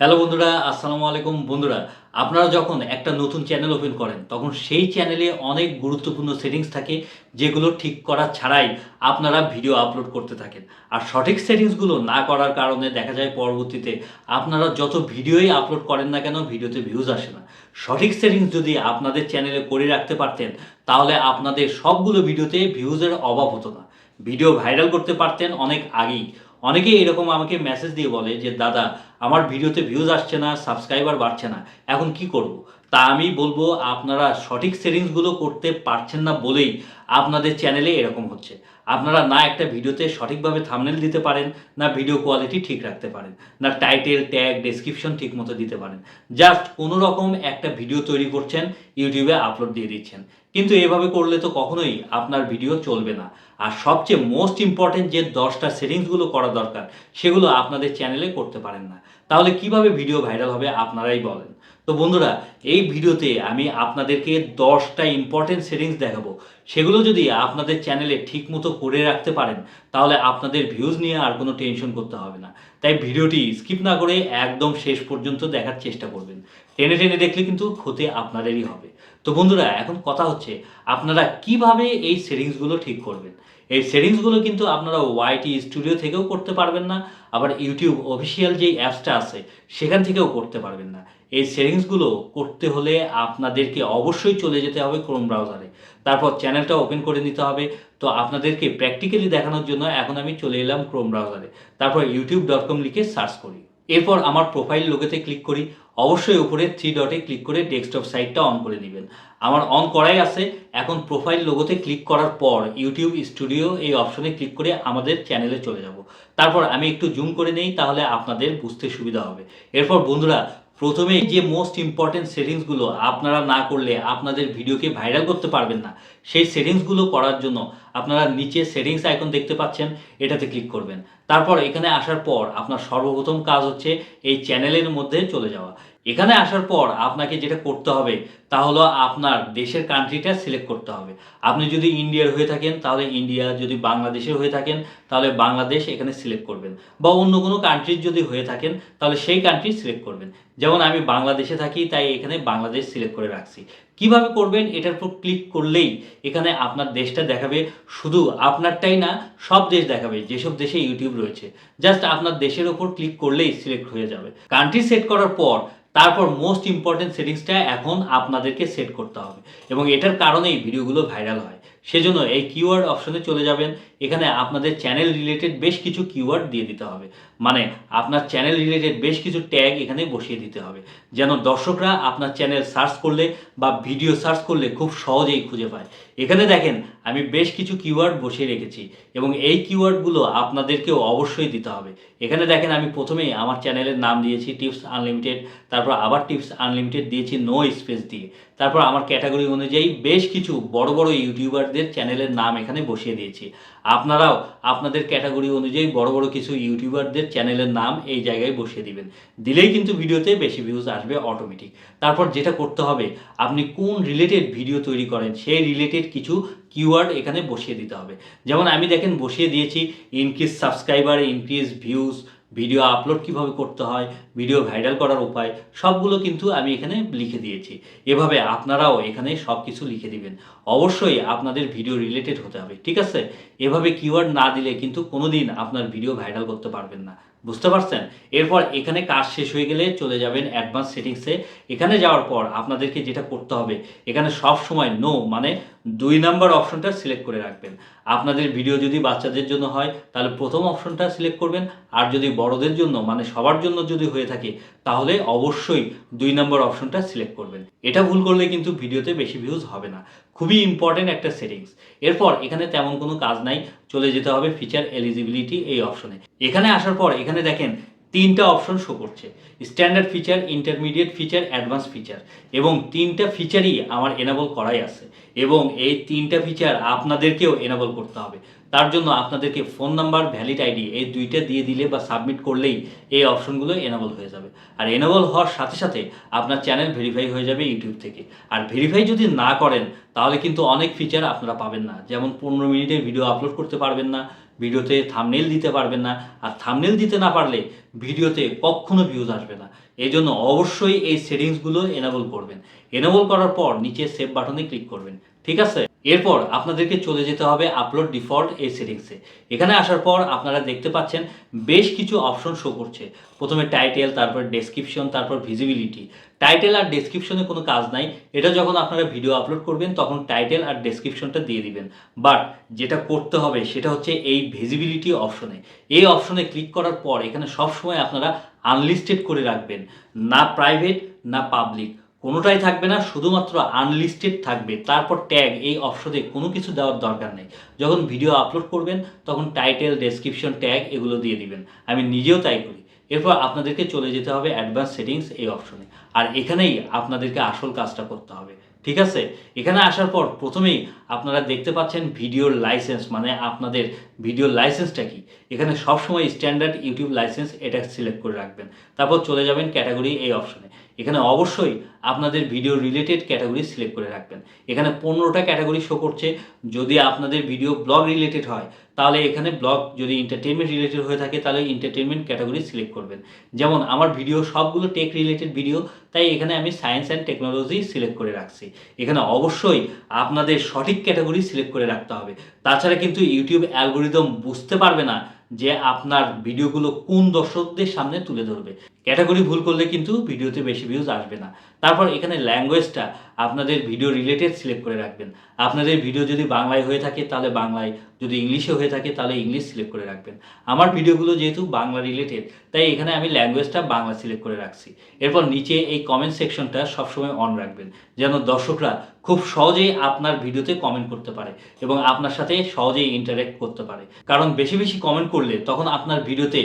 Hello বন্ধুরা, আসসালামু আলাইকুম। বন্ধুরা, আপনারা যখন একটা নতুন চ্যানেল ওপেন করেন, তখন সেই চ্যানেলে অনেক গুরুত্বপূর্ণ সেটিংস থাকে, যেগুলো ঠিক করা ছাড়াই আপনারা ভিডিও আপলোড করতে থাকেন। আর সঠিক সেটিংসগুলো না করার কারণে দেখা যায় পরবর্তীতে আপনারা যত ভিডিওই আপলোড করেন না কেন, ভিডিওতে ভিউজ আসে না। সঠিক সেটিংস যদি আপনাদের চ্যানেলে করে রাখতে পারতেন, তাহলে আপনাদের সবগুলো ভিডিওতে ভিউজের অভাব হতো না। ভিডিও ভাইরাল করতে পারতেন অনেক আগেই। অনেকেই এরকম আমাকে মেসেজ দিয়ে বলে যে, দাদা, আমার ভিডিওতে ভিউজ আসছে না সাবস্ক্রাইবার বাড়ছে না, এখন কি করব? তা আমি বলব আপনারা সঠিক সেটিংসগুলো করতে পারছেন না বলেই আপনাদের চ্যানেলে এরকম হচ্ছে। আপনারা না একটা ভিডিওতে সঠিকভাবে থামনেল দিতে পারেন, না ভিডিও কোয়ালিটি ঠিক রাখতে পারেন, না টাইটেল ট্যাগ ডেসক্রিপশন ঠিক মতো দিতে পারেন। জাস্ট কোনো রকম একটা ভিডিও তৈরি করছেন ইউটিউবে আপলোড দিয়ে দিচ্ছেন। কিন্তু এভাবে করলে তো কখনোই আপনার ভিডিও চলবে না। আর সবচেয়ে মোস্ট ইম্পর্টেন্ট যে দশটা সেটিংসগুলো করা দরকার, সেগুলো আপনাদের চ্যানেলে করতে পারেন না। তাহলে কীভাবে ভিডিও ভাইরাল হবে আপনারাই বলেন। তো বন্ধুরা, এই ভিডিওতে আমি আপনাদেরকে দশটা ইম্পর্টেন্ট সেটিংস দেখাবো। সেগুলো যদি আপনাদের চ্যানেলে ঠিকমতো করে রাখতে পারেন, তাহলে আপনাদের ভিউজ নিয়ে আর কোনো টেনশন করতে হবে না। তাই ভিডিওটি স্কিপ না করে একদম শেষ পর্যন্ত দেখার চেষ্টা করবেন। টেনে টেনে দেখলে কিন্তু ক্ষতি আপনাদেরই হবে। তো বন্ধুরা, এখন কথা হচ্ছে, আপনারা কীভাবে এই সেটিংসগুলো ঠিক করবেন? এই সেটিংসগুলো কিন্তু আপনারা ওয়াইটি স্টুডিও থেকেও করতে পারবেন না, আবার ইউটিউব অফিসিয়াল যেই অ্যাপসটা আছে, সেখান থেকেও করতে পারবেন না। এই সেটিংসগুলো করতে হলে আপনাদেরকে অবশ্যই চলে যেতে হবে ক্রোম ব্রাউজারে তারপর চ্যানেলটা ওপেন করে নিতে হবে। তো আপনাদেরকে প্র্যাকটিক্যালি দেখানোর জন্য এখন আমি চলে এলাম ক্রোম ব্রাউজারে তারপর ইউটিউব ডট কম লিখে সার্চ করি। এরপর আমার প্রোফাইল লোগোতে ক্লিক করি। অবশ্যই উপরে থ্রি ডটে ক্লিক করে ডেস্কটপ সাইটটা অন করে নেবেন। আমার অন করাই আছে। এখন প্রোফাইল লোগোতে ক্লিক করার পর ইউটিউব স্টুডিও এই অপশনে ক্লিক করে আমাদের চ্যানেলে চলে যাব। তারপর আমি একটু জুম করে নেই, তাহলে আপনাদের বুঝতে সুবিধা হবে। এরপর বন্ধুরা প্রথমে যে মোস্ট ইম্পর্টেন্ট সেটিংসগুলো আপনারা না করলে আপনাদের ভিডিওকে ভাইরাল করতে পারবেন না, সেই সেটিংসগুলো করার জন্য আপনারা নিচে সেটিংস আইকন দেখতে পাচ্ছেন, এটাতে ক্লিক করবেন। তারপর এখানে আসার পর আপনার সর্বপ্রথম কাজ হচ্ছে এই চ্যানেলের মধ্যে চলে যাওয়া। এখানে আসার পর আপনাকে যেটা করতে হবে তা হলো আপনার দেশের কান্ট্রিটা সিলেক্ট করতে হবে। আপনি যদি ইন্ডিয়ার হয়ে থাকেন, তাহলে ইন্ডিয়া যদি বাংলাদেশের হয়ে থাকেন, তাহলে বাংলাদেশ এখানে সিলেক্ট করবেন। বা অন্য কোনো কান্ট্রির যদি হয়ে থাকেন, তাহলে সেই কান্ট্রি সিলেক্ট করবেন। যেমন আমি বাংলাদেশে থাকি, তাই এখানে বাংলাদেশ সিলেক্ট করে রাখছি। কীভাবে করবেন, এটার উপর ক্লিক করলেই এখানে আপনার দেশটা দেখাবে। শুধু আপনারটাই না, সব দেশ দেখাবে, যেসব দেশে ইউটিউব রয়েছে। জাস্ট আপনার দেশের ওপর ক্লিক করলেই সিলেক্ট হয়ে যাবে। কান্ট্রি সেট করার পর, তারপর মোস্ট ইম্পর্টেন্ট সেটিংসটা এখন আপনাদেরকে সেট করতে হবে। এবং এটার কারণেই ভিডিওগুলো ভাইরাল হয়। সেজন্য এই কিওয়ার্ড অপশনে চলে যাবেন। এখানে আপনাদের চ্যানেল রিলেটেড বেশ কিছু কিওয়ার্ড দিয়ে দিতে হবে। মানে আপনার চ্যানেল রিলেটেড বেশ কিছু ট্যাগ এখানে বসিয়ে দিতে হবে। যেন দর্শকরা আপনার চ্যানেল সার্চ করলে বা ভিডিও সার্চ করলে খুব সহজেই খুঁজে পায়। এখানে দেখেন, আমি বেশ কিছু কিওয়ার্ড বসিয়ে রেখেছি এবং এই কিওয়ার্ডগুলো আপনাদেরকেও অবশ্যই দিতে হবে। এখানে দেখেন, আমি প্রথমেই আমার চ্যানেলের নাম দিয়েছি টিপস আনলিমিটেড তারপর আবার টিপস আনলিমিটেড দিয়েছি নো স্পেস দিয়ে। তারপর আমার ক্যাটাগরি অনুযায়ী বেশ কিছু বড় বড় ইউটিউবারদের চ্যানেলের নাম এখানে বসিয়ে দিয়েছি। আপনারাও আপনাদের ক্যাটাগরি অনুযায়ী বড় বড় কিছু ইউটিউবারদের চ্যানেলের নাম এই জায়গায় বসিয়ে দিবেন। দিলেই কিন্তু ভিডিওতে বেশি ভিউজ আসবে অটোমেটিক তারপর যেটা করতে হবে, আপনি কোন রিলেটেড ভিডিও তৈরি করেন, সেই রিলেটেড কিছু কিওয়ার্ড এখানে বসিয়ে দিতে হবে। যেমন আমি দেখেন বসিয়ে দিয়েছি increase subscriber increase views video upload কীভাবে করতে হয়, ভিডিও ভাইরাল করার উপায়, সবগুলো কিন্তু আমি এখানে লিখে দিয়েছি। এভাবে আপনারাও এখানে সব কিছু লিখে দিবেন। অবশ্যই আপনাদের ভিডিও রিলেটেড হতে হবে, ঠিক আছে? এভাবে কিওয়ার্ড না দিলে কিন্তু কোনোদিন আপনার ভিডিও ভাইরাল করতে পারবেন না। বুঝতে পারছেন? এরপর এখানে কাজ শেষ হয়ে গেলে চলে যাবেন অ্যাডভান্স সেটিংসে এখানে যাওয়ার পর আপনাদেরকে যেটা করতে হবে, এখানে সব সময় নো মানে দুই নাম্বার অপশনটা সিলেক্ট করে রাখবেন। আপনাদের ভিডিও যদি বাচ্চাদের জন্য হয়, তাহলে প্রথম অপশনটা সিলেক্ট করবেন। আর যদি বড়দের জন্য মানে সবার জন্য যদি হয়ে থাকে, তাহলে অবশ্যই দুই নম্বর অপশনটা সিলেক্ট করবেন। এটা ভুল করলে কিন্তু ভিডিওতে বেশি ভিউজ হবে না। খুবই ইম্পর্টেন্ট একটা সেটিংস এরপর এখানে তেমন কোনো কাজ নাই। চলে যেতে হবে ফিচার এলিজিবিলিটি এই অপশনে। এখানে আসার পর এখানে দেখেন তিনটা অপশন শো করছে। Standard feature intermediate feature advance feature এবং তিনটা ফিচারই আমার এনাবল করাই আছে এবং এই তিনটা ফিচার আপনাদেরকেও এনাবল করতে হবে। তার জন্য আপনাদেরকে ফোন নাম্বার ভ্যালিড আইডি এই দুইটা দিয়ে দিলে বা সাবমিট করলেই এই অপশনগুলো এনাবল হয়ে যাবে। আর এনাবল হওয়ার সাথে সাথে আপনার চ্যানেল ভেরিফাই হয়ে যাবে ইউটিউব থেকে। আর ভেরিফাই যদি না করেন, তাহলে কিন্তু অনেক ফিচার আপনারা পাবেন না। যেমন পনেরো মিনিটের ভিডিও আপলোড করতে পারবেন না ভিডিওতে থামনেল দিতে পারবেন না। আর থামনেল দিতে না পারলে ভিডিওতে কখনো ভিউজ আসবে না। এই জন্য অবশ্যই এই সেটিংসগুলো এনাবল করবেন। এনাবল করার পর নিচে সেভ বাটনে ক্লিক করবেন। ঠিক আছে? এরপর আপনাদেরকে চলে যেতে হবে আপলোড ডিফল্ট এই সেটিংসে এখানে আসার পর আপনারা দেখতে পাচ্ছেন বেশ কিছু অপশন শো করছে। প্রথমে টাইটেল তারপর ডেসক্রিপশন তারপর ভিজিবিলিটি টাইটেল আর ডেসক্রিপশনে কোনো কাজ নাই। এটা যখন আপনারা ভিডিও আপলোড করবেন, তখন টাইটেল আর ডেসক্রিপশনটা দিয়ে দিবেন। বাট যেটা করতে হবে, সেটা হচ্ছে এই ভিজিবিলিটি অপশনে এই অপশনে ক্লিক করার পর এখানে সবসময় আপনারা আনলিস্টেড করে রাখবেন। না প্রাইভেট না পাবলিক কোনোটাই থাকবে না, শুধুমাত্র আনলিস্টেড থাকবে। তারপর ট্যাগ এই অপশনে কোনো কিছু দেওয়ার দরকার নেই। যখন ভিডিও আপলোড করবেন, তখন টাইটেল ডেসক্রিপশন ট্যাগ এগুলো দিয়ে দিবেন। আমি নিজেও তাই করি। এরপর আপনাদেরকে চলে যেতে হবে অ্যাডভান্স সেটিংস এই অপশনে। আর এখানেই আপনাদেরকে আসল কাজটা করতে হবে। ঠিক আছে? এখানে আসার পর প্রথমেই আপনারা দেখতে পাচ্ছেন ভিডিওর লাইসেন্স মানে আপনাদের ভিডিওর লাইসেন্সটা কি? এখানে সবসময় স্ট্যান্ডার্ড ইউটিউব লাইসেন্স এটা সিলেক্ট করে রাখবেন। তারপর চলে যাবেন ক্যাটাগরি এই অপশনে। এখানে অবশ্যই আপনাদের ভিডিও রিলেটেড ক্যাটাগরি সিলেক্ট করে রাখবেন। এখানে পনেরোটা ক্যাটাগরি শো করছে। যদি আপনাদের ভিডিও ব্লগ রিলেটেড হয়, তাহলে এখানে ব্লগ যদি এন্টারটেনমেন্ট রিলেটেড হয়ে থাকে, তাহলে এন্টারটেনমেন্ট ক্যাটাগরি সিলেক্ট করবেন। যেমন আমার ভিডিও সবগুলো টেক রিলেটেড ভিডিও তাই এখানে আমি সায়েন্স অ্যান্ড টেকনোলজি সিলেক্ট করে রাখছি। এখানে অবশ্যই আপনাদের সঠিক ক্যাটাগরি সিলেক্ট করে রাখতে হবে। তাছাড়া কিন্তু ইউটিউব অ্যালগোরিদম বুঝতে পারবে না যে আপনার ভিডিওগুলো কোন দর্শকদের সামনে তুলে ধরবে। ক্যাটাগরি ভুল করলে কিন্তু ভিডিওতে বেশি ভিউজ আসবে না। তারপর এখানে ল্যাঙ্গুয়েজটা আপনাদের ভিডিও রিলেটেড সিলেক্ট করে রাখবেন। আপনাদের ভিডিও যদি বাংলায় হয়ে থাকে, তাহলে বাংলায় যদি ইংলিশে হয়ে থাকে, তাহলে ইংলিশ সিলেক্ট করে রাখবেন। আমার ভিডিওগুলো যেহেতু বাংলা রিলেটেড তাই এখানে আমি ল্যাঙ্গুয়েজটা বাংলা সিলেক্ট করে রাখছি। এরপর নিচে এই কমেন্ট সেকশনটা সবসময় অন রাখবেন, যেন দর্শকরা খুব সহজেই আপনার ভিডিওতে কমেন্ট করতে পারে এবং আপনার সাথে সহজেই ইন্টারেক্ট করতে পারে। কারণ বেশি বেশি কমেন্ট করলে তখন আপনার ভিডিওতে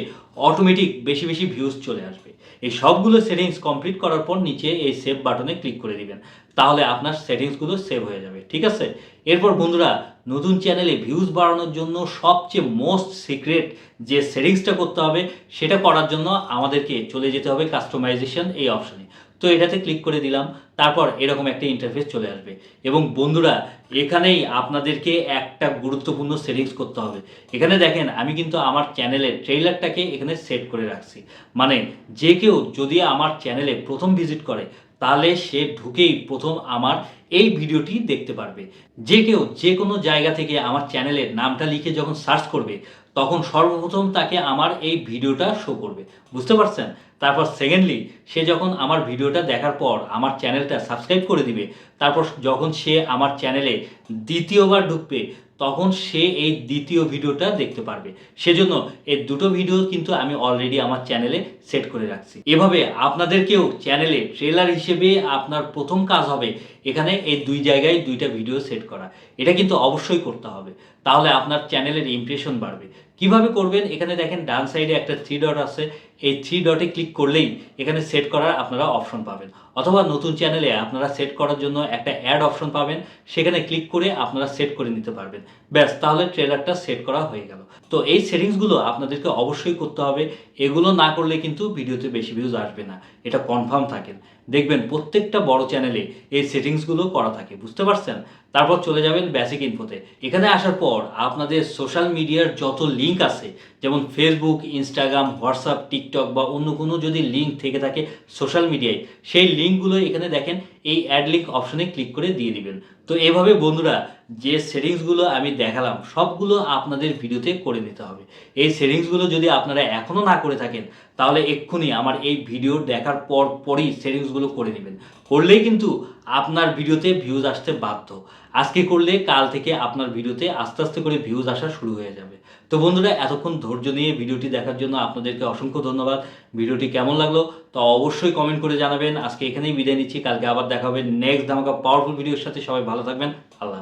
অটোমেটিক বেশি বেশি ভিউজ চলে আসবে। এই সবগুলো সেটিংস কমপ্লিট করার পর নিচে এই সেভ বাটনে ক্লিক করে দিবেন। তাহলে আপনার সেটিংসগুলো সেভ হয়ে যাবে, ঠিক আছে? এরপর বন্ধুরা, নতুন চ্যানেলে ভিউজ বাড়ানোর জন্য সবচেয়ে মোস্ট সিক্রেট যে সেটিংসটা করতে হবে, সেটা করার জন্য আমাদেরকে চলে যেতে হবে কাস্টমাইজেশন এই অপশনে তো এটাতে ক্লিক করে দিলাম, তারপর এরকম একটা ইন্টারফেস চলে আসবে। এবং বন্ধুরা, এখানেই আপনাদেরকে একটা গুরুত্বপূর্ণ সেটিংস করতে হবে। এখানে দেখেন, আমি কিন্তু আমার চ্যানেলের ট্রেইলারটাকে এখানে সেট করে রাখছি। মানে যে কেউ যদি আমার চ্যানেলে প্রথম ভিজিট করে তাহলে সে ঢুকেই প্রথম আমার এই ভিডিওটি দেখতে পারবে। যে কেউ যে কোনো জায়গা থেকে আমার চ্যানেলের নামটা লিখে যখন সার্চ করবে, তখন সর্বপ্রথম তাকে আমার এই ভিডিওটা শো করবে। বুঝতে পারছেন? তারপর সেকেন্ডলি সে যখন আমার ভিডিওটা দেখার পর আমার চ্যানেলটা সাবস্ক্রাইব করে দিবে, তারপর যখন সে আমার চ্যানেলে দ্বিতীয়বার ঢুকবে তখন সে এই দ্বিতীয় ভিডিওটা দেখতে পারবে। সেজন্য এই দুটো ভিডিও কিন্তু আমি অলরেডি আমার চ্যানেলে সেট করে রাখছি। এভাবে আপনাদেরকেও চ্যানেলে ট্রেলার হিসেবে আপনার প্রথম কাজ হবে এখানে এই দুই জায়গায় দুইটা ভিডিও সেট করা। এটা কিন্তু অবশ্যই করতে হবে। তাহলে আপনার চ্যানেলের ইমপ্রেশন বাড়বে। কীভাবে করবেন? এখানে দেখেন ডান সাইডে একটা থ্রি ডট আছে। এই থ্রি ডটে ক্লিক করলেই এখানে সেট করার আপনারা অপশন পাবেন। অথবা নতুন চ্যানেলে আপনারা সেট করার জন্য একটা অ্যাড অপশন পাবেন। সেখানে ক্লিক করে আপনারা সেট করে নিতে পারবেন। ব্যাস, তাহলে ট্রেলারটা সেট করা হয়ে গেল। তো এই সেটিংসগুলো আপনাদেরকে অবশ্যই করতে হবে। এগুলো না করলে কিন্তু ভিডিওতে বেশি ভিউজ আসবে না। এটা কনফার্ম থাকেন। দেখবেন প্রত্যেকটা বড় চ্যানেলে এই সেটিংসগুলো করা থাকে। বুঝতে পারছেন? তারপর চলে যাবেন বেসিক ইনফোতে এখানে আসার পর আপনাদের সোশ্যাল মিডিয়ার যত লিঙ্ক আছে, যেমন ফেসবুক ইনস্টাগ্রাম হোয়াটসঅ্যাপ টিকটক বা অন্য কোনো যদি লিঙ্ক থেকে থাকে সোশ্যাল মিডিয়ায় সেই লিঙ্কগুলো এখানে দেখেন, এই অ্যাড লিঙ্ক অপশনে ক্লিক করে দিয়ে দিবেন। তো এভাবে বন্ধুরা যে সেটিংসগুলো আমি দেখালাম, সবগুলো আপনাদের ভিডিওতে করে নিতে হবে। এই সেটিংসগুলো যদি আপনারা এখনও না করে থাকেন, তাহলে এক্ষুনি আমার এই ভিডিও দেখার পর পরই সেটিংসগুলো করে নেবেন। করলেই কিন্তু আপনার ভিডিওতে ভিউজ আসতে বাধ্য। আজকে করলে কাল থেকে আপনার ভিডিওতে আস্তে আস্তে করে ভিউজ আসা শুরু হয়ে যাবে। তো বন্ধুরা, এতক্ষণ ধৈর্য নিয়ে ভিডিওটি দেখার জন্য আপনাদেরকে অসংখ্য ধন্যবাদ। ভিডিওটি কেমন লাগল তো অবশ্যই কমেন্ট করে জানাবেন। আজকে এখানেই বিদায় নিচ্ছি। কালকে আবার দেখা হবে নেক্সট ধামাকা পাওয়ারফুল ভিডিওর সাথে। সবাই ভালো থাকবেন। আল্লাহ